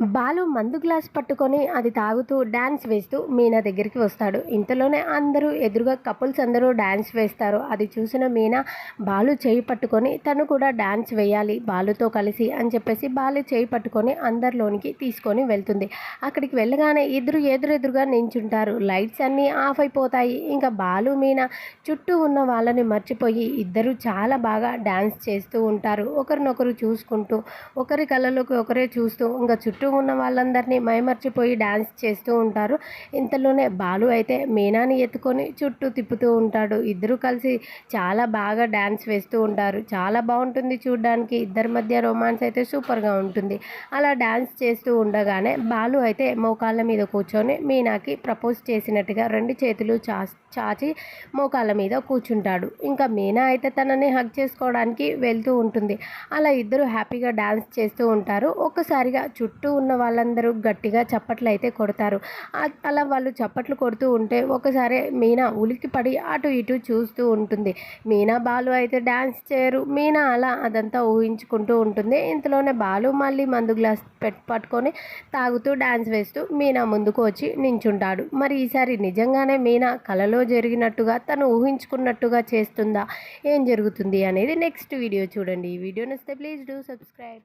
బాలు మందు గ్లాస్ పట్టుకొని అది తాగుతూ డ్యాన్స్ వేస్తూ మీనా దగ్గరికి వస్తాడు. ఇంతలోనే అందరూ ఎదురుగా కపుల్స్ అందరూ డ్యాన్స్ వేస్తారు. అది చూసిన మీనా బాలు చేయి పట్టుకొని తను కూడా డ్యాన్స్ వేయాలి బాలుతో కలిసి అని చెప్పేసి బాలు చేయి పట్టుకొని అందరిలోనికి తీసుకొని వెళ్తుంది. అక్కడికి వెళ్ళగానే ఇద్దరు ఎదురెదురుగా నించుంటారు. లైట్స్ అన్నీ ఆఫ్ అయిపోతాయి. ఇంకా బాలు మీనా చుట్టూ ఉన్న వాళ్ళని మర్చిపోయి ఇద్దరు చాలా బాగా డ్యాన్స్ చేస్తూ ఉంటారు. ఒకరినొకరు చూసుకుంటూ ఒకరి కళ్ళలోకి ఒకరే చూస్తూ ఇంకా చుట్టూ చుట్టూ ఉన్న వాళ్ళందరినీ మైమర్చిపోయి డ్యాన్స్ చేస్తూ ఉంటారు. ఇంతలోనే బాలు అయితే మీనాని ఎత్తుకొని చుట్టూ తిప్పుతూ ఉంటాడు. ఇద్దరు కలిసి చాలా బాగా డ్యాన్స్ వేస్తూ ఉంటారు. చాలా బాగుంటుంది చూడడానికి. ఇద్దరి మధ్య రొమాన్స్ అయితే సూపర్గా ఉంటుంది. అలా డ్యాన్స్ చేస్తూ ఉండగానే బాలు అయితే మోకాళ్ళ మీద కూర్చొని మీనాకి ప్రపోజ్ చేసినట్టుగా రెండు చేతులు చా చాచి మోకాళ్ళ మీద కూర్చుంటాడు. ఇంకా మీనా అయితే తనని హగ్ చేసుకోవడానికి వెళ్తూ ఉంటుంది. అలా ఇద్దరు హ్యాపీగా డ్యాన్స్ చేస్తూ ఉంటారు. ఒక్కసారిగా చుట్టూ ఉన్న వాళ్ళందరూ గట్టిగా చప్పట్లు అయితే కొడతారు. అలా వాళ్ళు చప్పట్లు కొడుతూ ఉంటే ఒకసారి మీనా ఉలికి పడి అటు ఇటు చూస్తూ ఉంటుంది. మీనా బాలు అయితే డ్యాన్స్ చేయరు. మీనా అలా అదంతా ఊహించుకుంటూ ఉంటుంది. ఇంతలోనే బాలు మళ్ళీ మందు గ్లాస్ పెట్ పట్టుకొని తాగుతూ డ్యాన్స్ వేస్తూ మీనా ముందుకు వచ్చి నించుంటాడు. మరి ఈసారి నిజంగానే మీనా కలలో జరిగినట్టుగా తను ఊహించుకున్నట్టుగా చేస్తుందా? ఏం జరుగుతుంది అనేది నెక్స్ట్ వీడియో చూడండి. ఈ వీడియో నచ్చితే ప్లీజ్ డూ సబ్స్క్రైబ్.